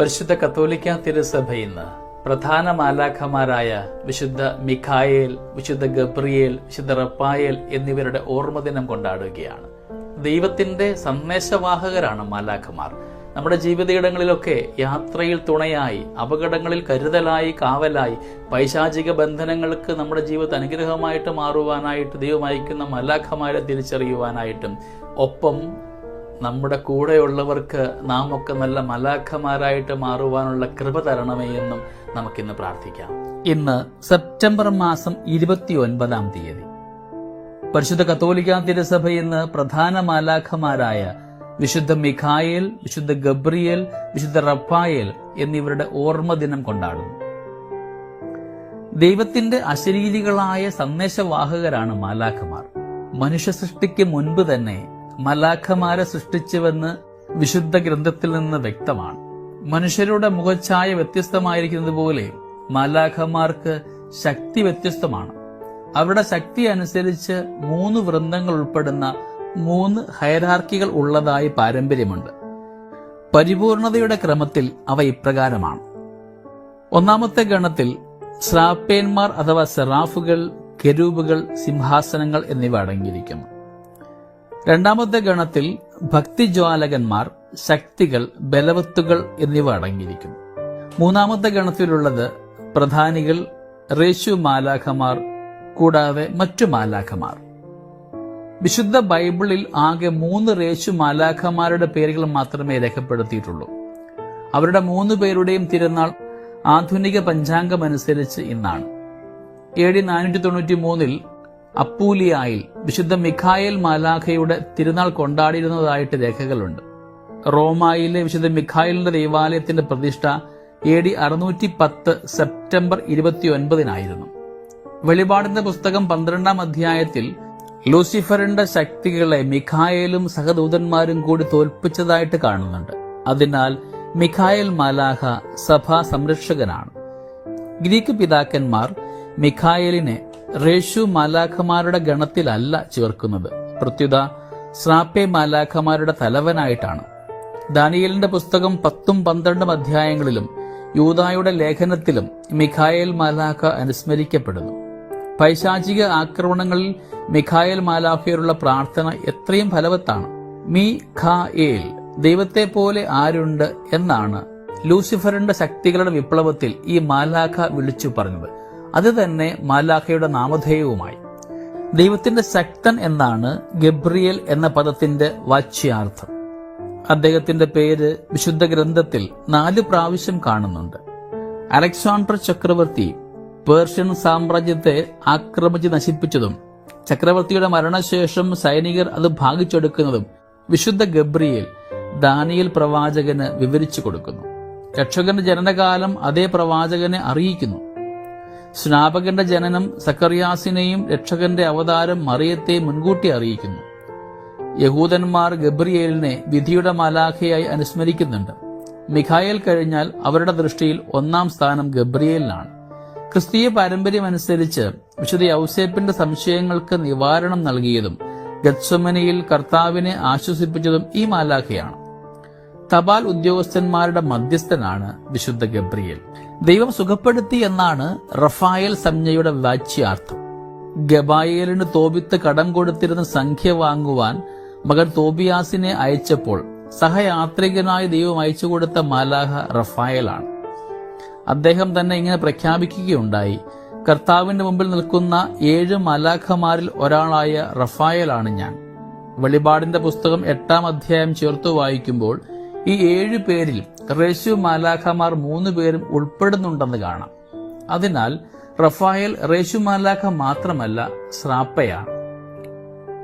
പരിശുദ്ധ കത്തോലിക്ക തിരുസഭ ഇന്ന് പ്രധാന മാലാഖമാരായ വിശുദ്ധ മിഖായേൽ വിശുദ്ധ ഗബ്രിയേൽ വിശുദ്ധ റപ്പായേൽ എന്നിവരുടെ ഓർമ്മദിനം കൊണ്ടാടുകയാണ്. ദൈവത്തിന്റെ സന്ദേശവാഹകരാണ് മാലാഖമാർ. നമ്മുടെ ജീവിതയിടങ്ങളിലൊക്കെ യാത്രയിൽ തുണയായി അപകടങ്ങളിൽ കരുതലായി കാവലായി പൈശാചിക ബന്ധനങ്ങൾക്ക് നമ്മുടെ ജീവിതത്തെ അനുഗ്രഹമായിട്ട് മാറുവാനായിട്ട് ദൈവം അയക്കുന്ന മലാഖമാരെ തിരിച്ചറിയുവാനായിട്ടും ഒപ്പം നമ്മുടെ കൂടെയുള്ളവർക്ക് നാം ഒക്കെ നല്ല മലാഖമാരായിട്ട് മാറുവാനുള്ള കൃപ തരണമേ എന്നും നമുക്കിന്ന് പ്രാർത്ഥിക്കാം. ഇന്ന് സെപ്റ്റംബർ മാസം ഇരുപത്തി ഒൻപതാം തീയതി. പരിശുദ്ധ കത്തോലിക്ക തിരുസഭ ഇന്ന് പ്രധാന മാലാഖമാരായ വിശുദ്ധ മിഖായേൽ വിശുദ്ധ ഗബ്രിയേൽ വിശുദ്ധ റഫായേൽ എന്നിവരുടെ ഓർമ്മ ദിനം കൊണ്ടാടുന്നു. ദൈവത്തിന്റെ അശരീരികളായ സന്ദേശവാഹകരാണ് മാലാഖമാർ. മനുഷ്യ സൃഷ്ടിക്ക് മുൻപ് തന്നെ മലാഖമാരെ സൃഷ്ടിച്ചുവെന്ന് വിശുദ്ധ ഗ്രന്ഥത്തിൽ നിന്ന് വ്യക്തമാണ്. മനുഷ്യരുടെ മുഖഛായ വ്യത്യസ്തമായിരിക്കുന്നത് പോലെ മലാഖമാർക്ക് ശക്തി വ്യത്യസ്തമാണ്. അവരുടെ ശക്തി അനുസരിച്ച് മൂന്ന് വൃന്ദങ്ങൾ ഉൾപ്പെടുന്ന മൂന്ന് ഹൈറാർക്കികൾ ഉള്ളതായി പാരമ്പര്യമുണ്ട്. പരിപൂർണതയുടെ ക്രമത്തിൽ അവ ഇപ്രകാരമാണ്. ഒന്നാമത്തെ ഗണത്തിൽ സ്രാപ്പേന്മാർ അഥവാ സെറാഫുകൾ കെരൂബുകൾ സിംഹാസനങ്ങൾ എന്നിവ അടങ്ങിയിരിക്കുന്നു. രണ്ടാമത്തെ ഗണത്തിൽ ഭക്തിജ്വാലകന്മാർ ശക്തികൾ ബലവത്തുകൾ എന്നിവ അടങ്ങിയിരിക്കുന്നു. മൂന്നാമത്തെ ഗണത്തിലുള്ളത് പ്രധാനികൾ റേശു മാലാഖമാർ കൂടാതെ മറ്റു മാലാഖമാർ. വിശുദ്ധ ബൈബിളിൽ ആകെ മൂന്ന് റേശു മാലാഖമാരുടെ പേരുകൾ മാത്രമേ രേഖപ്പെടുത്തിയിട്ടുള്ളൂ. അവരുടെ മൂന്ന് പേരുടെയും തിരുനാൾ ആധുനിക പഞ്ചാംഗം അനുസരിച്ച് ഇന്നാണ്. എ ഡി നാനൂറ്റി തൊണ്ണൂറ്റി മൂന്നിൽ അപ്പൂലിയായിൽ വിശുദ്ധ മിഖായേൽ മാലാഖയുടെ തിരുനാൾ കൊണ്ടാടിയിരുന്നതായിട്ട് രേഖകളുണ്ട്. റോമായിലെ വിശുദ്ധ മിഖായലിന്റെ ദൈവാലയത്തിന്റെ പ്രതിഷ്ഠ എ ഡി അറുന്നൂറ്റി പത്ത് സെപ്റ്റംബർ ഇരുപത്തിയൊൻപതിനായിരുന്നു. വെളിപാടിന്റെ പുസ്തകം പന്ത്രണ്ടാം അധ്യായത്തിൽ ലൂസിഫറിന്റെ ശക്തികളെ മിഖായേലും സഹദൂതന്മാരും കൂടി തോൽപ്പിച്ചതായിട്ട് കാണുന്നുണ്ട്. അതിനാൽ മിഖായേൽ മാലാഹ സഭാ സംരക്ഷകനാണ്. ഗ്രീക്ക് പിതാക്കന്മാർ മിഖായേലിനെ റേഷു മാലാഖമാരുടെ ഗണത്തിലല്ല ചേർക്കുന്നത് പ്രത്യുത സ്രാപ്പെ മാലാഖമാരുടെ തലവനായിട്ടാണ്. ദാനിയലിന്റെ പുസ്തകം പത്തും പന്ത്രണ്ടും അധ്യായങ്ങളിലും യൂതായുടെ ലേഖനത്തിലും മിഖായേൽ മാലാഖ അനുസ്മരിക്കപ്പെടുന്നു. പൈശാചിക ആക്രമണങ്ങളിൽ മിഖായേൽ മാലാഖയോടുള്ള പ്രാർത്ഥന എത്രയും ഫലവത്താണ്. മി ഖാ ഏൽ ദൈവത്തെ പോലെ ആരുണ്ട് എന്നാണ് ലൂസിഫറിന്റെ ശക്തികളുടെ വിപ്ലവത്തിൽ ഈ മാലാഖ വിളിച്ചു പറഞ്ഞത്. അത് തന്നെ മാലാഖയുടെ നാമധേയവുമായി. ദൈവത്തിന്റെ ശക്തൻ എന്നാണ് ഗബ്രിയൽ എന്ന പദത്തിന്റെ വാച്യാർത്ഥം. അദ്ദേഹത്തിന്റെ പേര് വിശുദ്ധ ഗ്രന്ഥത്തിൽ നാല് പ്രാവശ്യം കാണുന്നുണ്ട്. അലക്സാണ്ടർ ചക്രവർത്തി പേർഷ്യൻ സാമ്രാജ്യത്തെ ആക്രമിച്ച് നശിപ്പിച്ചതും ചക്രവർത്തിയുടെ മരണശേഷം സൈനികർ അത് ഭാഗിച്ചെടുക്കുന്നതും വിശുദ്ധ ഗബ്രിയേൽ ദാനിയൽ പ്രവാചകന് വിവരിച്ചു കൊടുക്കുന്നു. രക്ഷകന്റെ ജനനകാലം അതേ പ്രവാചകനെ അറിയിക്കുന്നു. സ്നാപകന്റെ ജനനം സക്കറിയാസിനെയും രക്ഷകന്റെ അവതാരം മറിയത്തെ മുൻകൂട്ടി അറിയിക്കുന്നു. യഹൂദന്മാർ ഗബ്രിയേലിനെ വിധിയുടെ മാലാഖയായി അനുസ്മരിക്കുന്നുണ്ട്. മിഖായേൽ കഴിഞ്ഞാൽ അവരുടെ ദൃഷ്ടിയിൽ ഒന്നാം സ്ഥാനം ഗബ്രിയേലിനാണ്. ക്രിസ്തീയ പാരമ്പര്യം അനുസരിച്ച് വിശുദ്ധ ഔസേപ്പിന്റെ സംശയങ്ങൾക്ക് നിവാരണം നൽകിയതും ഗത്സമനയിൽ കർത്താവിനെ ആശ്വസിപ്പിച്ചതും ഈ മാലാഖയാണ്. തപാൽ ഉദ്യോഗസ്ഥന്മാരുടെ മധ്യസ്ഥനാണ് വിശുദ്ധ ഗബ്രിയേൽ. ദൈവം സുഖപ്പെടുത്തി എന്നാണ് റഫായൽ സംജ്ഞയുടെ വാച്യാർത്ഥം. ഗബായേലിന് തോബിത്ത് കടം കൊടുത്തിരുന്ന സംഖ്യ വാങ്ങുവാൻ മകൻ തോബിയാസിനെ അയച്ചപ്പോൾ സഹയാത്രികനായി ദൈവം അയച്ചു കൊടുത്ത മാലാഹ റഫായലാണ്. അദ്ദേഹം തന്നെ ഇങ്ങനെ പ്രഖ്യാപിക്കുകയുണ്ടായി കർത്താവിന്റെ മുമ്പിൽ നിൽക്കുന്ന ഏഴ് മലാഖമാരിൽ ഒരാളായ റഫായലാണ് ഞാൻ. വെളിപാടിന്റെ പുസ്തകം എട്ടാം അധ്യായം ചേർത്ത് വായിക്കുമ്പോൾ ഈ ഏഴ് പേരിൽ റേശു മാലാഖമാർ മൂന്ന് പേരും ഉൾപ്പെടുന്നുണ്ടെന്ന് കാണാം. അതിനാൽ റഫായൽ റേശു മാലാഖ മാത്രമല്ല സ്രാപ്പയാണ്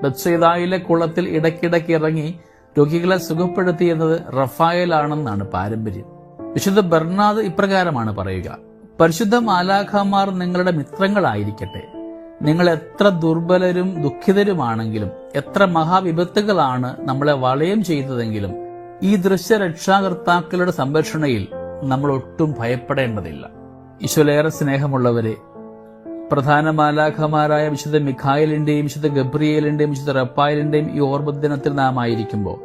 ബത്സൈദായിലെ കുളത്തിൽ ഇടയ്ക്കിടയ്ക്ക് ഇറങ്ങി രോഗികളെ സുഖപ്പെടുത്തിയെന്നത് റഫായലാണെന്നാണ് പാരമ്പര്യം. വിശുദ്ധ ബർണാദ് ഇപ്രകാരമാണ് പറയുക പരിശുദ്ധ മാലാഖമാർ നിങ്ങളുടെ മിത്രങ്ങളായിരിക്കട്ടെ. നിങ്ങൾ എത്ര ദുർബലരും ദുഃഖിതരുമാണെങ്കിലും എത്ര മഹാവിപത്തുകളാണ് നമ്മളെ വളയം ചെയ്തതെങ്കിലും ഈ ദൃശ്യ രക്ഷാകർത്താക്കളുടെ സംരക്ഷണയിൽ നമ്മൾ ഒട്ടും ഭയപ്പെടേണ്ടതില്ല. ഈശ്വലേറെ സ്നേഹമുള്ളവരെ പ്രധാന മാലാഖമാരായ വിശുദ്ധ മിഖായലിന്റെയും വിശുദ്ധ ഗബ്രിയേലിന്റെയും വിശുദ്ധ റപ്പായലിന്റെയും ഈ ഓർമ്മ ദിനത്തിൽ നാം ആയിരിക്കുമ്പോൾ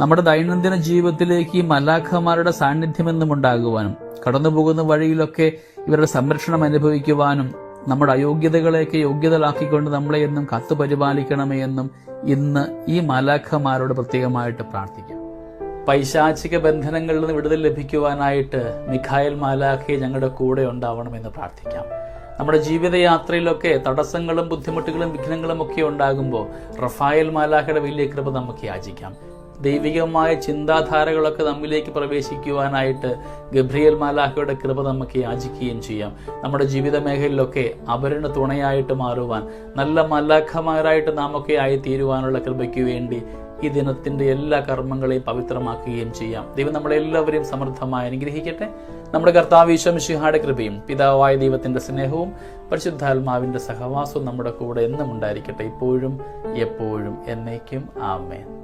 നമ്മുടെ ദൈനംദിന ജീവിതത്തിലേക്ക് ഈ മലാഖമാരുടെ സാന്നിധ്യമെന്നും ഉണ്ടാകുവാനും കടന്നുപോകുന്ന വഴിയിലൊക്കെ ഇവരുടെ സംരക്ഷണം അനുഭവിക്കുവാനും നമ്മുടെ അയോഗ്യതകളെയൊക്കെ യോഗ്യതകളാക്കിക്കൊണ്ട് നമ്മളെ എന്നും കത്ത് പരിപാലിക്കണമേ എന്നും ഇന്ന് ഈ മലാഖമാരോട് പ്രത്യേകമായിട്ട് പ്രാർത്ഥിക്കാം. പൈശാചിക ബന്ധനങ്ങളിൽ നിന്ന് വിടുതൽ ലഭിക്കുവാനായിട്ട് മിഖായൽ മാലാഖി ഞങ്ങളുടെ കൂടെ ഉണ്ടാവണമെന്ന് പ്രാർത്ഥിക്കാം. നമ്മുടെ ജീവിതയാത്രയിലൊക്കെ തടസ്സങ്ങളും ബുദ്ധിമുട്ടുകളും വിഘ്നങ്ങളും ഒക്കെ ഉണ്ടാകുമ്പോൾ റഫായൽ മാലാഖയുടെ വലിയ കൃപ നമുക്ക് യാചിക്കാം. ദൈവികമായ ചിന്താധാരകളൊക്കെ നമ്മിലേക്ക് പ്രവേശിക്കുവാനായിട്ട് ഗബ്രിയൽ മാലാഖയുടെ കൃപ നമുക്ക് യാചിക്കുകയും ചെയ്യാം. നമ്മുടെ ജീവിത മേഖലയിലൊക്കെ അവരിന് തുണയായിട്ട് മാറുവാൻ നല്ല മലാഖമാരായിട്ട് നാമൊക്കെ ആയി തീരുവാനുള്ള കൃപയ്ക്ക് വേണ്ടി ഈ ദിനത്തിന്റെ എല്ലാ കർമ്മങ്ങളെയും പവിത്രമാക്കുകയും ചെയ്യാം. ദൈവം നമ്മളെല്ലാവരെയും സമൃദ്ധമായി അനുഗ്രഹിക്കട്ടെ. നമ്മുടെ കർത്താവ് ഈശ്വമിഷിഹായുടെ കൃപയും പിതാവായ ദൈവത്തിന്റെ സ്നേഹവും പരിശുദ്ധാത്മാവിന്റെ സഹവാസവും നമ്മുടെ കൂടെ എന്നും ഉണ്ടായിരിക്കട്ടെ. ഇപ്പോഴും എപ്പോഴും എന്നേക്കും. ആമേൻ.